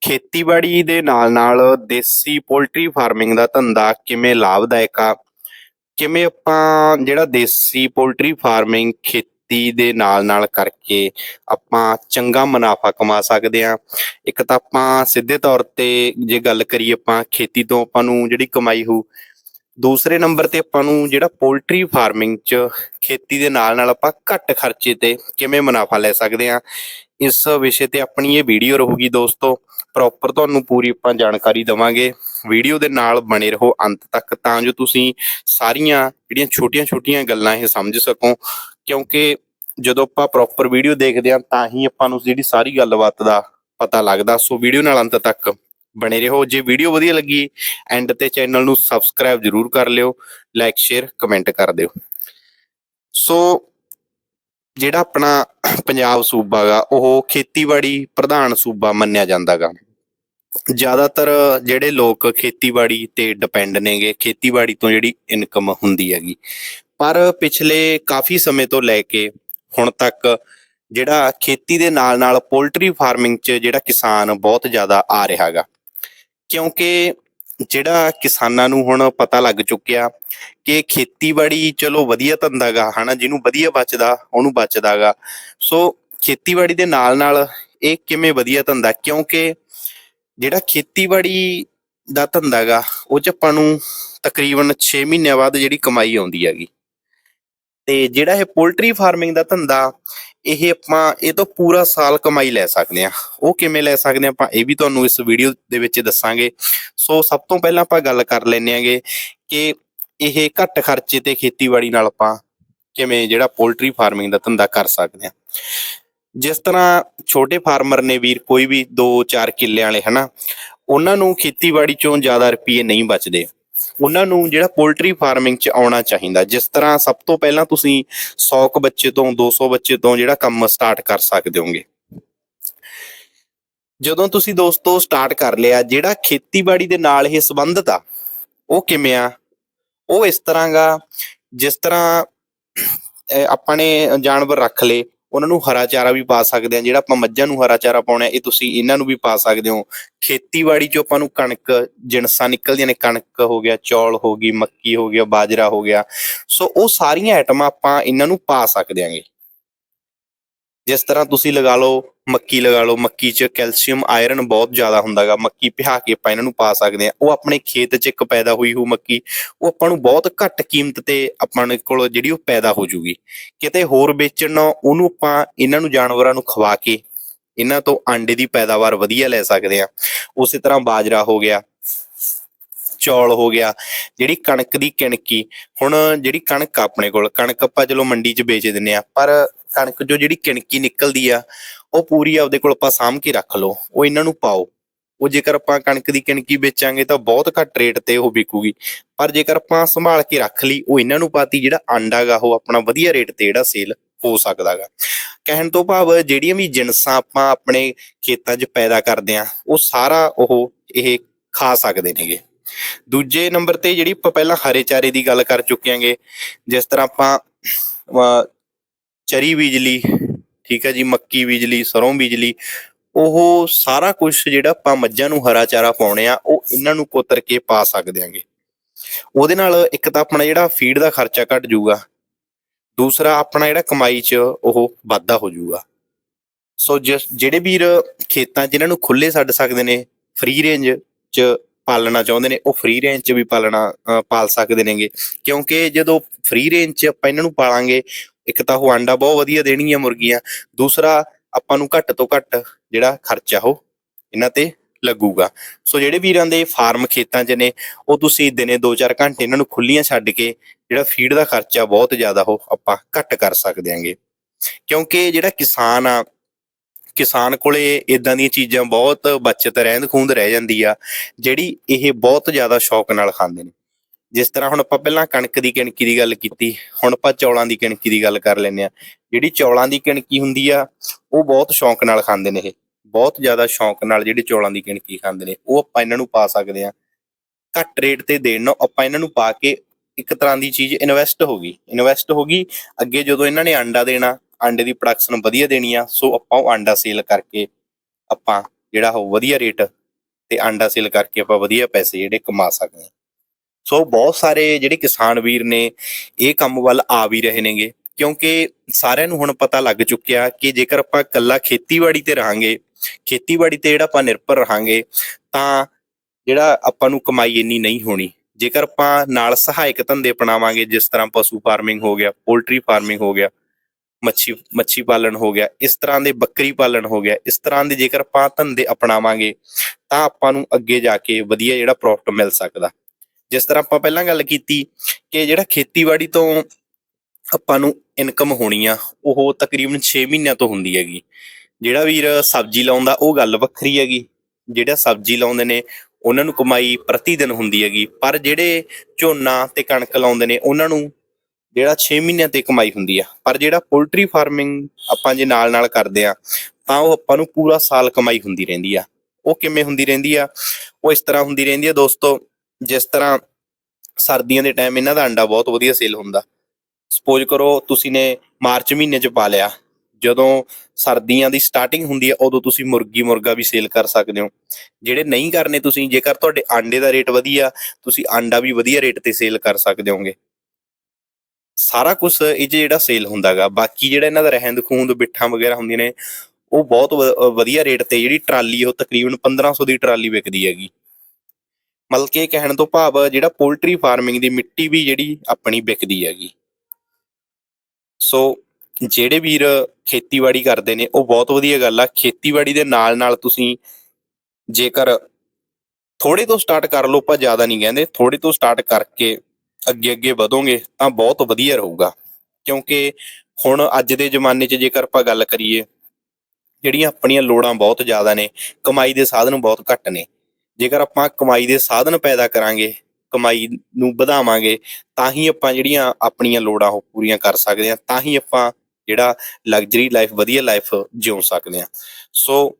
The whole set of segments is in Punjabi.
ਖੇਤੀਬਾੜੀ ਦੇ ਨਾਲ-ਨਾਲ ਦੇਸੀ ਪੋਲਟਰੀ ਫਾਰਮਿੰਗ ਦਾ ਧੰਦਾ ਕਿਵੇਂ ਲਾਭਦਾਇਕ ਆ? ਕਿਵੇਂ ਆਪਾਂ ਜਿਹੜਾ ਦੇਸੀ ਪੋਲਟਰੀ ਫਾਰਮਿੰਗ ਖੇਤੀ ਦੇ ਨਾਲ-ਨਾਲ ਕਰਕੇ ਆਪਾਂ ਚੰਗਾ ਮੁਨਾਫ਼ਾ ਕਮਾ ਸਕਦੇ ਹਾਂ। ਇੱਕ ਤਾਂ ਆਪਾਂ ਸਿੱਧੇ ਤੌਰ ਤੇ ਜੇ ਗੱਲ ਕਰੀਏ ਆਪਾਂ ਖੇਤੀ ਤੋਂ ਆਪਾਂ ਨੂੰ ਜਿਹੜੀ ਕਮਾਈ ਹੋਊ, ਦੂਸਰੇ ਨੰਬਰ ਤੇ ਆਪਾਂ ਨੂੰ ਜਿਹੜਾ ਪੋਲਟਰੀ ਫਾਰਮਿੰਗ 'ਚ ਖੇਤੀ ਦੇ ਨਾਲ-ਨਾਲ ਆਪਾਂ ਘੱਟ ਖਰਚੇ ਤੇ ਕਿਵੇਂ ਮੁਨਾਫ਼ਾ ਲੈ ਸਕਦੇ ਹਾਂ। ਇਸ ਵਿਸ਼ੇ ਤੇ ਆਪਣੀ ਇਹ ਵੀਡੀਓ ਰਹੂਗੀ ਦੋਸਤੋ। ਪ੍ਰੋਪਰ ਤੁਹਾਨੂੰ ਪੂਰੀ ਆਪਾਂ ਜਾਣਕਾਰੀ ਦਵਾਂਗੇ। ਵੀਡੀਓ ਦੇ ਨਾਲ ਬਣੇ ਰਹੋ ਅੰਤ ਤੱਕ ਤਾਂ ਜੋ ਤੁਸੀਂ ਸਾਰੀਆਂ ਜਿਹੜੀਆਂ ਛੋਟੀਆਂ-ਛੋਟੀਆਂ ਗੱਲਾਂ ਇਹ ਸਮਝ ਸਕੋ। ਕਿਉਂਕਿ ਜਦੋਂ ਆਪਾਂ ਪ੍ਰੋਪਰ ਵੀਡੀਓ ਦੇਖਦੇ ਹਾਂ, ਤਾਂ ਹੀ ਆਪਾਂ ਨੂੰ ਜਿਹੜੀ ਸਾਰੀ ਗੱਲਬਾਤ ਦਾ ਪਤਾ ਲੱਗਦਾ। ਸੋ ਵੀਡੀਓ ਨਾਲ ਅੰਤ ਤੱਕ ਬਣੇ ਰਹੋ। ਜੇ ਵੀਡੀਓ ਵਧੀਆ ਲੱਗੀ ਐਂਡ ਤੇ ਚੈਨਲ ਨੂੰ ਸਬਸਕ੍ਰਾਈਬ ਜਰੂਰ ਕਰ ਲਿਓ ਲਾਈਕ ਸ਼ੇਅਰ ਕਮੈਂਟ ਕਰ ਦਿਓ। ਸੋ ਜਿਹੜਾ ਆਪਣਾ ਪੰਜਾਬ ਸੂਬਾ ਗਾ, ਉਹ ਖੇਤੀਬਾੜੀ ਪ੍ਰਧਾਨ ਸੂਬਾ ਮੰਨਿਆ ਜਾਂਦਾ ਗਾ। ਜ਼ਿਆਦਾਤਰ ਜਿਹੜੇ ਲੋਕ ਖੇਤੀਬਾੜੀ ਤੇ ਡਿਪੈਂਡ ਨੇਗੇ, ਖੇਤੀਬਾੜੀ ਤੋਂ ਜਿਹੜੀ ਇਨਕਮ ਹੁੰਦੀ ਹੈਗੀ। ਪਰ ਪਿਛਲੇ ਕਾਫੀ ਸਮੇਂ ਤੋਂ ਲੈ ਕੇ ਹੁਣ ਤੱਕ ਜਿਹੜਾ ਖੇਤੀ ਦੇ ਨਾਲ-ਨਾਲ ਪੋਲਟਰੀ ਫਾਰਮਿੰਗ 'ਚ ਜਿਹੜਾ ਕਿਸਾਨ ਬਹੁਤ ਜ਼ਿਆਦਾ ਆ ਰਿਹਾ ਰਿਹਾਗਾ ਕਿਉਂਕਿ ਜਿਹੜਾ ਕਿਸਾਨਾਂ ਨੂੰ ਹੁਣ ਪਤਾ ਲੱਗ ਚੁੱਕਿਆ ਕਿ ਖੇਤੀਬਾੜੀ ਚਲੋ ਵਧੀਆ ਧੰਦਾਗਾ, ਹਨਾ, ਜਿਹਨੂੰ ਵਧੀਆ ਬਚਦਾ, ਉਹਨੂੰ ਬਚਦਾਗਾ। ਸੋ ਖੇਤੀਬਾੜੀ ਦੇ ਨਾਲ-ਨਾਲ ਇਹ ਕਿਵੇਂ ਵਧੀਆ ਧੰਦਾ? ਕਿਉਂਕਿ ਜਿਹੜਾ ਖੇਤੀਬਾੜੀ ਦਾ ਧੰਦਾਗਾ, ਉਹ 'ਚ ਆਪਾਂ ਨੂੰ ਤਕਰੀਬਨ 6 ਮਹੀਨਿਆਂ ਬਾਅਦ ਜਿਹੜੀ ਕਮਾਈ ਆਉਂਦੀ ਹੈਗੀ। ਤੇ ਜਿਹੜਾ ਇਹ ਪੋਲਟਰੀ ਫਾਰਮਿੰਗ ਦਾ ਧੰਦਾ ਇਹ ਆਪਾਂ, ਇਹ ਤੋਂ ਪੂਰਾ ਸਾਲ ਕਮਾਈ ਲੈ ਸਕਦੇ ਆ ਉਹ ਕਿਵੇਂ ਲੈ ਸਕਦੇ ਆ ਆਪਾਂ ਇਹ ਵੀ ਤੁਹਾਨੂੰ ਇਸ ਵੀਡੀਓ ਦੇ ਵਿੱਚ ਦੱਸਾਂਗੇ। ਸੋ ਸਭ ਤੋਂ ਪਹਿਲਾਂ ਆਪਾਂ ਗੱਲ ਕਰ ਲੈਂਦੇ ਆਂਗੇ ਕਿ ਇਹ ਘੱਟ ਖਰਚੇ ਤੇ ਖੇਤੀਬਾੜੀ ਨਾਲ ਆਪਾਂ ਕਿਵੇਂ ਜਿਹੜਾ ਪੋਲਟਰੀ ਫਾਰਮਿੰਗ ਦਾ ਧੰਦਾ ਕਰ ਸਕਦੇ ਆ ਜਿਸ ਤਰ੍ਹਾਂ ਛੋਟੇ ਫਾਰਮਰ ਨੇ ਵੀਰ, ਕੋਈ ਵੀ 2-4 ਕਿੱਲਿਆਂ ਵਾਲੇ, ਹਨਾ, ਉਹਨਾਂ ਨੂੰ ਖੇਤੀਬਾੜੀ ਚੋਂ ਜ਼ਿਆਦਾ ਰੁਪਏ ਨਹੀਂ ਬਚਦੇ। ਉਹਨਾਂ ਨੂੰ ਜਿਹੜਾ ਪੋਲਟਰੀ ਫਾਰਮਿੰਗ 'ਚ ਆਉਣਾ ਚਾਹੀਦਾ। ਜਿਸ ਤਰ੍ਹਾਂ ਸਭ ਤੋਂ ਪਹਿਲਾਂ ਤੁਸੀਂ 100 ਕ ਬੱਚੇ ਤੋਂ 200 ਬੱਚੇ ਤੋਂ ਜਿਹੜਾ ਕੰਮ ਸਟਾਰਟ ਕਰ ਸਕਦੇ ਹੋਗੇ। ਜਦੋਂ ਤੁਸੀਂ ਦੋਸਤੋ ਸਟਾਰਟ ਕਰ ਲਿਆ, ਜਿਹੜਾ ਖੇਤੀਬਾੜੀ ਦੇ ਨਾਲ ਇਹ ਸੰਬੰਧਤ ਆ, ਉਹ ਕਿਵੇਂ ਆ? ਉਹ ਇਸ ਤਰ੍ਹਾਂ ਗਾ, ਜਿਸ ਤਰ੍ਹਾਂ ਅਹ ਆਪਾਂ ਨੇ ਜਾਨਵਰ ਰੱਖ ਲਏ ਉਹਨਾਂ ਨੂੰ ਹਰਾ ਚਾਰਾ ਵੀ ਪਾ ਸਕਦੇ ਆ ਜਿਹੜਾ ਆਪਾਂ ਮੱਝਾਂ ਨੂੰ ਹਰਾ ਚਾਰਾ ਪਾਉਣਾ ਇਹ ਤੁਸੀਂ ਇਹਨਾਂ ਨੂੰ ਵੀ ਪਾ ਸਕਦੇ ਹੋ। ਖੇਤੀਬਾੜੀ ਚੋਂ ਆਪਾਂ ਨੂੰ ਕਣਕ, ਜਿਣਸਾਂ ਨਿਕਲਦੀਆਂ ਨੇ, ਕਣਕ ਹੋ ਗਿਆ, ਚੌਲ ਹੋ ਗਈ, ਮੱਕੀ ਹੋ ਗਿਆ, ਬਾਜਰਾ ਹੋ ਗਿਆ। ਸੋ ਉਹ ਸਾਰੀਆਂ ਆਈਟਮਾਂ ਆਪਾਂ ਇਹਨਾਂ ਨੂੰ ਪਾ ਸਕਦੇ ਆਂਗੇ ਜਿਸ ਤਰ੍ਹਾਂ ਤੁਸੀਂ ਲਗਾ ਲਓ, ਮੱਕੀ ਲਗਾ ਲਓ, ਮੱਕੀ 'ਚ ਕੈਲਸ਼ੀਅਮ, ਆਇਰਨ ਬਹੁਤ ਜ਼ਿਆਦਾ ਹੁੰਦਾਗਾ ਮੱਕੀ ਪਿਹਾ ਕੇ ਆਪਾਂ ਇਹਨਾਂ ਨੂੰ ਪਾ ਸਕਦੇ ਆ ਉਹ ਆਪਣੇ ਖੇਤ 'ਚ ਇੱਕ ਪੈਦਾ ਹੋਈ ਹੋ ਮੱਕੀ, ਉਹ ਆਪਾਂ ਨੂੰ ਬਹੁਤ ਘੱਟ ਕੀਮਤ ਤੇ ਆਪਾਂ ਕੋਲ ਜਿਹੜੀ ਉਹ ਪੈਦਾ ਹੋ ਜੂਗੀ। ਕਿਤੇ ਹੋਰ ਵੇਚਣ ਉਹਨੂੰ ਆਪਾਂ ਇਹਨਾਂ ਨੂੰ ਜਾਨਵਰਾਂ ਨੂੰ ਖਵਾ ਕੇ ਇਹਨਾਂ ਤੋਂ ਆਂਡੇ ਦੀ ਪੈਦਾਵਾਰ ਵਧੀਆ ਲੈ ਸਕਦੇ ਆ ਉਸੇ ਤਰ੍ਹਾਂ ਬਾਜਰਾ ਹੋ ਗਿਆ, ਚੌਲ ਹੋ ਗਿਆ, ਜਿਹੜੀ ਕਣਕ ਦੀ ਕਿਣਕੀ, ਹੁਣ ਜਿਹੜੀ ਕਣਕ ਆ ਆਪਣੇ ਕੋਲ, ਕਣਕ ਆਪਾਂ ਚਲੋ ਮੰਡੀ 'ਚ ਵੇਚ ਦਿੰਨੇ ਆ ਪਰ ਕਣਕ ਜੋ ਜਿਹੜੀ ਕਿਣਕੀ ਨਿਕਲਦੀ ਆ ਉਹ ਪੂਰੀ ਆਪਦੇ ਕੋਲ ਆਪਾਂ ਸਾਂਭ ਕੇ ਰੱਖ ਲਓ ਉਹ ਇਹਨਾਂ ਨੂੰ ਪਾਓ। ਉਹ ਜੇਕਰ ਆਪਾਂ ਕਣਕ ਦੀ ਕਿਣਕੀ ਵੇਚਾਂਗੇ ਤਾਂ ਬਹੁਤ ਘੱਟ ਰੇਟ ਤੇ ਉਹ ਵਿਕੂਗੀ। ਪਰ ਜੇਕਰ ਆਪਾਂ ਸੰਭਾਲ ਕੇ ਰੱਖ ਲਈ ਉਹ ਇਹਨਾਂ ਨੂੰ ਪਾਤੀ ਜਿਹੜਾ ਆਂਡਾ ਗਾ ਉਹ ਆਪਣਾ ਵਧੀਆ ਰੇਟ ਤੇ ਜਿਹੜਾ ਸੇਲ ਹੋ ਸਕਦਾਗਾ ਕਹਿਣ ਤੋਂ ਭਾਵ ਜਿਹੜੀਆਂ ਵੀ ਜਿਣਸਾਂ ਆਪਾਂ ਆਪਣੇ ਖੇਤਾਂ 'ਚ ਪੈਦਾ ਕਰਦੇ ਆ ਉਹ ਸਾਰਾ ਉਹ ਇਹ ਖਾ ਸਕਦੇ ਨੇਗੇ। ਦੂਜੇ ਨੰਬਰ ਤੇ ਜਿਹੜੀ ਆਪਾਂ ਪਹਿਲਾਂ ਹਰੇ ਚਾਰੇ ਦੀ ਗੱਲ ਕਰ ਚੁੱਕੇ ਆਂਗੇ ਜਿਸ ਤਰ੍ਹਾਂ ਆਪਾਂ ਅਹ, ਚਰੀ ਬਿਜਲੀ ਠੀਕ ਹੈ ਜੀ, ਮੱਕੀ ਬਿਜਲੀ ਸਰੋਂ ਬਿਜਲੀ ਉਹ ਸਾਰਾ ਕੁਝ ਜਿਹੜਾ ਆਪਾਂ ਮੱਝਾਂ ਨੂੰ ਹਰਾ ਚਾਰਾ ਪਾਉਣੇ ਆ, ਉਹ ਇਹਨਾਂ ਨੂੰ ਕੋਤਰ ਕੇ ਪਾ ਸਕਦੇ ਆਂਗੇ। ਉਹਦੇ ਨਾਲ ਇੱਕ ਤਾਂ ਆਪਣਾ ਜਿਹੜਾ ਫੀਡ ਦਾ ਖਰਚਾ ਘਟ ਜਾਊਗਾ, ਦੂਸਰਾ ਆਪਣਾ ਜਿਹੜਾ ਕਮਾਈ 'ਚ ਉਹ ਵਾਧਾ ਹੋ ਜਾਊਗਾ। ਸੋ ਜਿਹੜੇ ਵੀਰ ਖੇਤਾਂ 'ਚ ਨੂੰ ਖੁੱਲੇ ਛੱਡ ਸਕਦੇ ਨੇ ਫ੍ਰੀ ਰੇਂਜ 'ਚ ਪਾਲਣਾ ਚਾਹੁੰਦੇ ਨੇ, ਉਹ ਫ੍ਰੀ ਰੇਂਜ 'ਚ ਵੀ ਪਾਲਣਾ ਪਾਲ ਸਕਦੇ ਨੇਗੇ। ਕਿਉਂਕਿ ਜਦੋਂ ਫ੍ਰੀ ਰੇਂਜ 'ਚ ਆਪਾਂ ਇਹਨਾਂ ਨੂੰ ਪਾਲਾਂਗੇ ਇੱਕ ਤਾਂ ਉਹ ਆਂਡਾ ਬਹੁਤ ਵਧੀਆ ਦੇਣਗੀਆਂ ਮੁਰਗੀਆਂ, ਦੂਸਰਾ ਆਪਾਂ ਨੂੰ ਘੱਟ ਤੋਂ ਘੱਟ ਜਿਹੜਾ ਖਰਚਾ ਉਹ ਇਹਨਾਂ ਤੇ ਲੱਗੂਗਾ। ਸੋ ਜਿਹੜੇ ਵੀਰਾਂ ਦੇ ਫਾਰਮ ਖੇਤਾਂ 'ਚ ਨੇ, ਉਹ ਤੁਸੀਂ ਦਿਨੇ 2-4 ਘੰਟੇ ਇਹਨਾਂ ਨੂੰ ਖੁੱਲੀਆਂ ਛੱਡ ਕੇ ਜਿਹੜਾ ਫੀਡ ਦਾ ਖਰਚਾ ਬਹੁਤ ਜ਼ਿਆਦਾ ਉਹ ਆਪਾਂ ਘੱਟ ਕਰ ਸਕਦੇ ਆਂਗੇ ਕਿਉਂਕਿ ਜਿਹੜਾ ਕਿਸਾਨ ਆ, ਕਿਸਾਨ ਕੋਲੇ ਇਦਾਂ ਦੀਆਂ ਚੀਜ਼ਾਂ ਬਹੁਤ ਬਚਤ ਰਹਿੰਦ ਖੂੰਦ ਰਹਿ ਜਾਂਦੀ ਆ, ਜਿਹੜੀ ਇਹ ਬਹੁਤ ਜ਼ਿਆਦਾ ਸ਼ੌਕ ਨਾਲ ਖਾਂਦੇ ਨੇ। ਜਿਸ ਤਰ੍ਹਾਂ ਹੁਣ ਆਪਾਂ ਪਹਿਲਾਂ ਕਣਕ ਦੀ ਕਿਣਕੀ ਦੀ ਗੱਲ ਕੀਤੀ, ਹੁਣ ਆਪਾਂ ਚੌਲਾਂ ਦੀ ਕਿਣਕੀ ਦੀ ਗੱਲ ਕਰ ਲੈਂਦੇ ਆ ਜਿਹੜੀ ਚੌਲਾਂ ਦੀ ਕਿਣਕੀ ਹੁੰਦੀ ਆ, ਉਹ ਬਹੁਤ ਸ਼ੌਂਕ ਨਾਲ ਖਾਂਦੇ ਨੇ ਇਹ। ਬਹੁਤ ਜ਼ਿਆਦਾ ਸ਼ੌਂਕ ਨਾਲ ਜਿਹੜੀ ਚੌਲਾਂ ਦੀ ਕਿਣਕੀ ਖਾਂਦੇ ਨੇ, ਉਹ ਆਪਾਂ ਇਹਨਾਂ ਨੂੰ ਪਾ ਸਕਦੇ ਆ ਘੱਟ ਰੇਟ ਤੇ ਦੇਣ ਨੂੰ ਆਪਾਂ ਇਹਨਾਂ ਨੂੰ ਪਾ ਕੇ ਇੱਕ ਤਰ੍ਹਾਂ ਦੀ ਚੀਜ਼ ਇਨਵੈਸਟ ਹੋ ਗਈ। ਇਨਵੈਸਟ ਹੋ ਗਈ, ਅੱਗੇ ਜਦੋਂ ਇਹਨਾਂ ਨੇ ਆਂਡਾ ਦੇਣਾ, ਆਂਡੇ ਦੀ ਪ੍ਰੋਡਕਸ਼ਨ ਵਧੀਆ ਦੇਣੀ ਆ, ਸੋ ਆਪਾਂ ਉਹ ਆਂਡਾ ਸੇਲ ਕਰਕੇ ਆਪਾਂ ਜਿਹੜਾ ਉਹ ਵਧੀਆ ਰੇਟ ਤੇ ਆਂਡਾ ਸੇਲ ਕਰਕੇ ਆਪਾਂ ਵਧੀਆ ਪੈਸੇ ਜਿਹੜੇ ਕਮਾ ਸਕਦੇ ਹਾਂ। ਸੋ ਬਹੁਤ ਸਾਰੇ ਜਿਹੜੇ ਕਿਸਾਨ ਵੀਰ ਨੇ ਇਹ ਕੰਮ ਵੱਲ ਆ ਵੀ ਰਹੇ ਨੇਗੇ, ਕਿਉਂਕਿ ਸਾਰਿਆਂ ਨੂੰ ਹੁਣ ਪਤਾ ਲੱਗ ਚੁੱਕਿਆ ਕਿ ਜੇਕਰ ਆਪਾਂ ਕੱਲਾ ਖੇਤੀਬਾੜੀ ਤੇ ਰਹਾਂਗੇ, ਖੇਤੀਬਾੜੀ ਤੇ ਜਿਹੜਾ ਆਪਾਂ ਨਿਰਭਰ ਰਹਾਂਗੇ, ਤਾਂ ਜਿਹੜਾ ਆਪਾਂ ਨੂੰ ਕਮਾਈ ਇੰਨੀ ਨਹੀਂ ਹੋਣੀ। ਜੇਕਰ ਆਪਾਂ ਨਾਲ ਸਹਾਇਕ ਧੰਦੇ ਅਪਣਾਵਾਂਗੇ, ਜਿਸ ਤਰ੍ਹਾਂ ਪਸ਼ੂ ਫਾਰਮਿੰਗ ਹੋ ਗਿਆ ਪੋਲਟਰੀ ਫਾਰਮਿੰਗ ਹੋ ਗਿਆ, ਮੱਛੀ ਮੱਛੀ ਪਾਲਣ ਹੋ ਗਿਆ, ਇਸ ਤਰ੍ਹਾਂ ਦੇ ਬੱਕਰੀ ਪਾਲਣ ਹੋ ਗਿਆ, ਇਸ ਤਰ੍ਹਾਂ ਦੇ ਜੇਕਰ ਆਪਾਂ ਧੰਦੇ ਅਪਣਾਵਾਂਗੇ, ਤਾਂ ਆਪਾਂ ਨੂੰ ਅੱਗੇ ਜਾ ਕੇ ਵਧੀਆ ਜਿਹੜਾ ਪ੍ਰੋਫਿਟ ਮਿਲ ਸਕਦਾ। ਜਿਸ ਤਰ੍ਹਾਂ ਆਪਾਂ ਪਹਿਲਾਂ ਗੱਲ ਕੀਤੀ ਕਿ ਜਿਹੜਾ ਖੇਤੀਬਾੜੀ ਤੋਂ ਆਪਾਂ ਨੂੰ ਇਨਕਮ ਹੋਣੀ ਆ, ਉਹ ਤਕਰੀਬਨ 6 ਮਹੀਨਿਆਂ ਤੋਂ ਹੁੰਦੀ ਹੈਗੀ। ਜਿਹੜਾ ਵੀਰ ਸਬਜ਼ੀ ਲਾਉਂਦਾ ਉਹ ਗੱਲ ਵੱਖਰੀ ਹੈਗੀ। ਜਿਹੜਾ ਸਬਜ਼ੀ ਲਾਉਂਦੇ ਨੇ, ਉਹਨਾਂ ਨੂੰ ਕਮਾਈ ਪ੍ਰਤੀ ਦਿਨ ਹੁੰਦੀ ਹੈਗੀ। ਪਰ ਜਿਹੜੇ ਝੋਨਾ ਤੇ ਕਣਕ ਲਾਉਂਦੇ ਨੇ, ਉਹਨਾਂ ਨੂੰ ਜਿਹੜਾ 6 ਮਹੀਨਿਆਂ ਤੇ ਕਮਾਈ ਹੁੰਦੀ ਆ। ਪਰ ਜਿਹੜਾ ਪੋਲਟਰੀ ਫਾਰਮਿੰਗ ਆਪਾਂ ਜੇ ਨਾਲ ਨਾਲ ਕਰਦੇ ਆ, ਤਾਂ ਉਹ ਆਪਾਂ ਨੂੰ ਪੂਰਾ ਸਾਲ ਕਮਾਈ ਹੁੰਦੀ ਰਹਿੰਦੀ ਆ। ਉਹ ਕਿਵੇਂ ਹੁੰਦੀ ਰਹਿੰਦੀ ਆ? ਉਹ ਇਸ ਤਰ੍ਹਾਂ ਹੁੰਦੀ ਰਹਿੰਦੀ ਆ, ਦੋਸਤੋ ਜਿਸ ਤਰ੍ਹਾਂ ਸਰਦੀਆਂ ਦੇ ਟਾਈਮ ਇਹਨਾਂ ਦਾ ਅੰਡਾ ਬਹੁਤ ਵਧੀਆ ਸੇਲ ਹੁੰਦਾ। ਸਪੋਜ਼ ਕਰੋ ਤੁਸੀਂ ਨੇ ਮਾਰਚ ਮਹੀਨੇ ਚ ਪਾ ਲਿਆ। ਜਦੋਂ ਸਰਦੀਆਂ ਦੀ ਸਟਾਰਟਿੰਗ ਹੁੰਦੀ ਹੈ, ਉਦੋਂ ਤੁਸੀਂ ਮੁਰਗੀ ਮੁਰਗਾ ਵੀ ਸੇਲ ਕਰ ਸਕਦੇ ਹੋ। ਜਿਹੜੇ ਨਹੀਂ ਕਰਨੇ ਤੁਸੀਂ, ਜੇਕਰ ਤੁਹਾਡੇ ਆਂਡੇ ਦਾ ਰੇਟ ਵਧੀਆ, ਤੁਸੀਂ ਆਂਡਾ ਵੀ ਵਧੀਆ ਰੇਟ ਤੇ ਸੇਲ ਕਰ ਸਕਦੇ ਹੋਗੇ। ਸਾਰਾ ਕੁਝ ਇਹ 'ਚ ਜਿਹੜਾ ਸੇਲ ਹੁੰਦਾਗਾ ਬਾਕੀ ਜਿਹੜਾ ਇਹਨਾਂ ਦਾ ਰਹਿੰਦ ਖੂੰਦ ਬਿੱਠਾਂ ਵਗੈਰਾ ਹੁੰਦੀਆਂ ਨੇ, ਉਹ ਬਹੁਤ ਵ- ਵਧੀਆ ਰੇਟ ਤੇ ਜਿਹੜੀ ਟਰਾਲੀ, ਉਹ ਤਕਰੀਬਨ 1500 ਦੀ ਟਰਾਲੀ ਵਿਕਦੀ ਹੈਗੀ। ਮਤਲਬ ਕਿ ਕਹਿਣ ਤੋਂ ਭਾਵ ਜਿਹੜਾ ਪੋਲਟਰੀ ਫਾਰਮਿੰਗ ਦੀ ਮਿੱਟੀ ਵੀ ਜਿਹੜੀ ਆਪਣੀ ਵਿਕਦੀ ਹੈਗੀ। ਸੋ ਜਿਹੜੇ ਵੀਰ ਖੇਤੀਬਾੜੀ ਕਰਦੇ ਨੇ, ਉਹ ਬਹੁਤ ਵਧੀਆ ਗੱਲ ਆ। ਖੇਤੀਬਾੜੀ ਦੇ ਨਾਲ ਨਾਲ ਤੁਸੀਂ ਜੇਕਰ ਥੋੜੇ ਤੋਂ ਸਟਾਰਟ ਕਰ ਲਓ, ਆਪਾਂ ਜ਼ਿਆਦਾ ਨਹੀਂ ਕਹਿੰਦੇ ਥੋੜੇ ਤੋਂ ਸਟਾਰਟ ਕਰਕੇ ਅੱਗੇ ਅੱਗੇ ਵਧੋਗੇ, ਤਾਂ ਬਹੁਤ ਵਧੀਆ ਰਹੂਗਾ। ਕਿਉਂਕਿ ਹੁਣ ਅੱਜ ਦੇ ਜ਼ਮਾਨੇ 'ਚ ਜੇਕਰ ਆਪਾਂ ਗੱਲ ਕਰੀਏ, ਜਿਹੜੀਆਂ ਆਪਣੀਆਂ ਲੋੜਾਂ ਬਹੁਤ ਜ਼ਿਆਦਾ ਨੇ, ਕਮਾਈ ਦੇ ਸਾਧਨ ਬਹੁਤ ਘੱਟ ਨੇ ਜੇਕਰ ਆਪਾਂ ਕਮਾਈ ਦੇ ਸਾਧਨ ਪੈਦਾ ਕਰਾਂਗੇ, ਕਮਾਈ ਨੂੰ ਵਧਾਵਾਂਗੇ, ਤਾਂ ਹੀ ਆਪਾਂ ਜਿਹੜੀਆਂ ਆਪਣੀਆਂ ਲੋੜਾਂ ਉਹ ਪੂਰੀਆਂ ਕਰ ਸਕਦੇ ਹਾਂ, ਤਾਂ ਹੀ ਆਪਾਂ ਜਿਹੜਾ ਲਗਜ਼ਰੀ ਲਾਈਫ ਵਧੀਆ ਲਾਈਫ ਜਿਉ ਸਕਦੇ ਹਾਂ। ਸੋ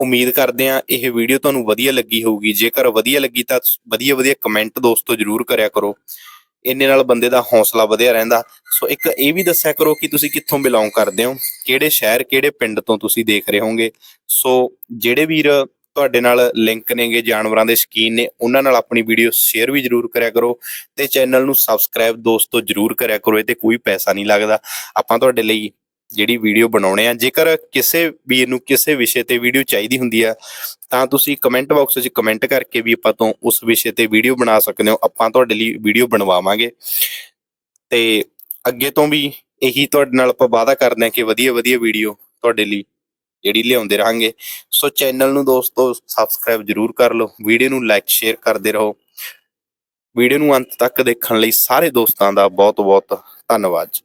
ਉਮੀਦ ਕਰਦੇ ਹਾਂ ਇਹ ਵੀਡੀਓ ਤੁਹਾਨੂੰ ਵਧੀਆ ਲੱਗੀ ਹੋਊਗੀ। ਜੇਕਰ ਵਧੀਆ ਲੱਗੀ ਤਾਂ ਵਧੀਆ ਵਧੀਆ ਕਮੈਂਟ ਦੋਸਤੋ ਜਰੂਰ ਕਰਿਆ ਕਰੋ। ਇੰਨੇ ਨਾਲ ਬੰਦੇ ਦਾ ਹੌਸਲਾ ਵਧਿਆ ਰਹਿੰਦਾ। ਸੋ ਇੱਕ ਇਹ ਵੀ ਦੱਸਿਆ ਕਰੋ ਕਿ ਤੁਸੀਂ ਕਿੱਥੋਂ ਬਿਲੋਂਗ ਕਰਦੇ ਹੋ, ਕਿਹੜੇ ਸ਼ਹਿਰ, ਕਿਹੜੇ ਪਿੰਡ ਤੋਂ ਤੁਸੀਂ ਦੇਖ ਰਹੇ ਹੋਗੇ ਸੋ ਜਿਹੜੇ ਵੀਰ ਤੁਹਾਡੇ ਨਾਲ ਲਿੰਕ ਨੇਗੇ, ਜਾਨਵਰਾਂ ਦੇ ਸ਼ਕੀਨ ਨੇ, ਉਹਨਾਂ ਨਾਲ ਆਪਣੀ ਵੀਡੀਓ ਸ਼ੇਅਰ ਵੀ ਜਰੂਰ ਕਰਿਆ ਕਰੋ ਤੇ ਚੈਨਲ ਨੂੰ ਸਬਸਕ੍ਰਾਈਬ ਦੋਸਤੋ ਜਰੂਰ ਕਰਿਆ ਕਰੋ, ਇਹ ਤੇ ਕੋਈ ਪੈਸਾ ਨਹੀਂ ਲੱਗਦਾ। ਆਪਾਂ ਤੁਹਾਡੇ ਲਈ ਜਿਹੜੀ ਵੀਡੀਓ ਬਣਾਉਣੇ ਆ, ਜੇਕਰ ਕਿਸੇ ਵੀਰ ਨੂੰ ਕਿਸੇ ਵਿਸ਼ੇ ਤੇ ਵੀਡੀਓ ਚਾਹੀਦੀ ਹੁੰਦੀ ਆ, ਤਾਂ ਤੁਸੀਂ ਕਮੈਂਟ ਬਾਕਸ ਵਿੱਚ ਕਮੈਂਟ ਕਰਕੇ ਵੀ ਆਪਾਂ ਤੋਂ ਉਸ ਵਿਸ਼ੇ ਤੇ ਵੀਡੀਓ ਬਣਾ ਸਕਦੇ ਹੋ, ਆਪਾਂ ਤੁਹਾਡੇ ਲਈ ਵੀਡੀਓ ਬਣਵਾਵਾਂਗੇ। ਤੇ ਅੱਗੇ ਤੋਂ ਵੀ ਇਹੀ ਤੁਹਾਡੇ ਨਾਲ ਆਪਾਂ ਵਾਅਦਾ ਕਰਦੇ ਹਾਂ ਕਿ ਵਧੀਆ ਵਧੀਆ ਵੀਡੀਓ ਤੁਹਾਡੇ ਲਈ ਜਿਹੜੀ ਲਿਆਉਂਦੇ ਰਹਾਂਗੇ। ਸੋ ਚੈਨਲ ਨੂੰ ਦੋਸਤੋ ਸਬਸਕ੍ਰਾਈਬ ਜਰੂਰ ਕਰ ਲਓ। ਵੀਡੀਓ ਨੂੰ ਲਾਈਕ ਸ਼ੇਅਰ ਕਰਦੇ ਰਹੋ। ਵੀਡੀਓ ਨੂੰ ਅੰਤ ਤੱਕ ਦੇਖਣ ਲਈ ਸਾਰੇ ਦੋਸਤਾਂ ਦਾ ਬਹੁਤ ਬਹੁਤ ਧੰਨਵਾਦ। ਜੀ